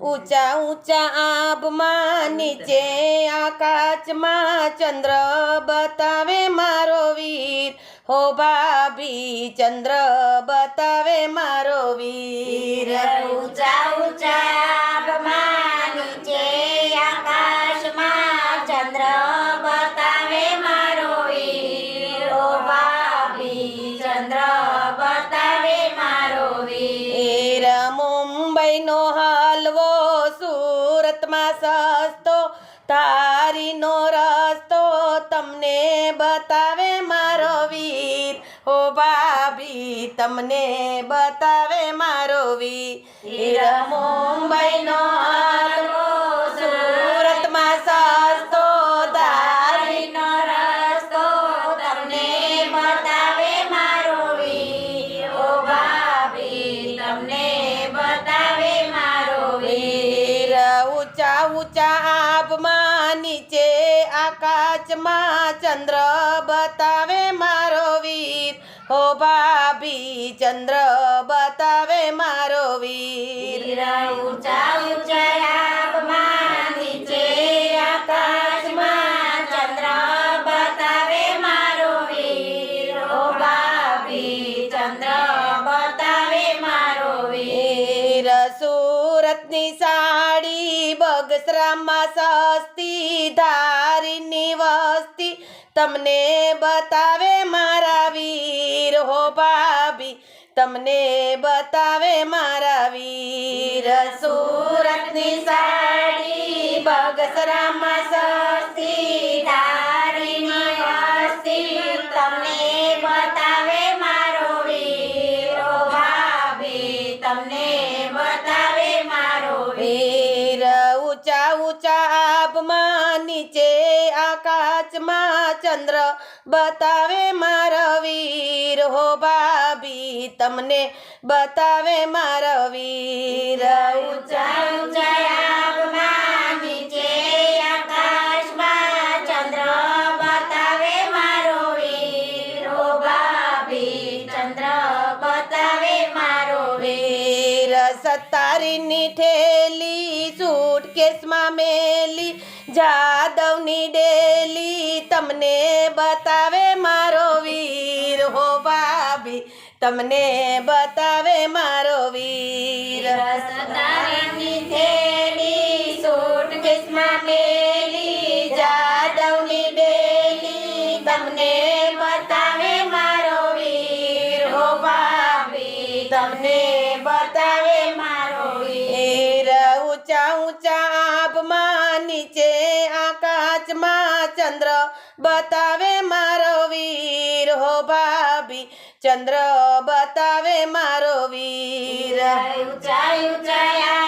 ઊંચા ઊંચા આભમાં નીચે આકાશમાં ચંદ્ર બતાવે મારો વીર હો ભાભી ચંદ્ર બતાવે મારો વીર ઊંચા ઊંચા આભમાં નીચે આકાશમાં ચંદ્ર બતાવે મારો વીર ઓ ભાભી ચંદ્ર બતાવે મારો વીર વીર મુંબઈનો હલવો સુરતમાં સસ્તો, તારીનો રસ્તો તમને બતાવે મારો વીર. હો ભાભી, તમને બતાવે મારો વીર. મુંબઈનો નીચે આકાશમાં ચંદ્ર બતાવે મારો વીર. હો ભાભી ચંદ્ર બતાવે મારો વીર. ઊંચા ઊંચા નીચે આકાશમાં ચંદ્ર બતાવે મારો વીર. ઓ ભાભી ચંદ્ર બતાવે મારો વીર. સુરતની સાડી બગસરામાં સસ્તી ધારીની વસ્તી તમને બતાવે મારા વીર હો ભાભી. તમને બતાવે મારા વીર સુરતની સાડી. બગસરામાં સસ્તી નીચે આકાશમાં ચંદ્ર બતાવે મારા વીર. હો ભાભી તમને બતાવે મારા ઊંચા ઊંચા સત્તારીની ઠેલી, સૂટકેસમાં મેલી, જાદવની ડેલી. તમને બતાવે મારો વીર હો ભાભી તમને બતાવે મારો વીર. સતારાની થેલી સૂટકેસમાં મેલી, જાદવની ડેલી. તમને બતાવે મારો વીર હો ભાભી તમને નીચે આકાશમાં ચંદ્ર બતાવે મારો વીર. હો ભાભી ચંદ્ર બતાવે મારો વીર. ઊંચા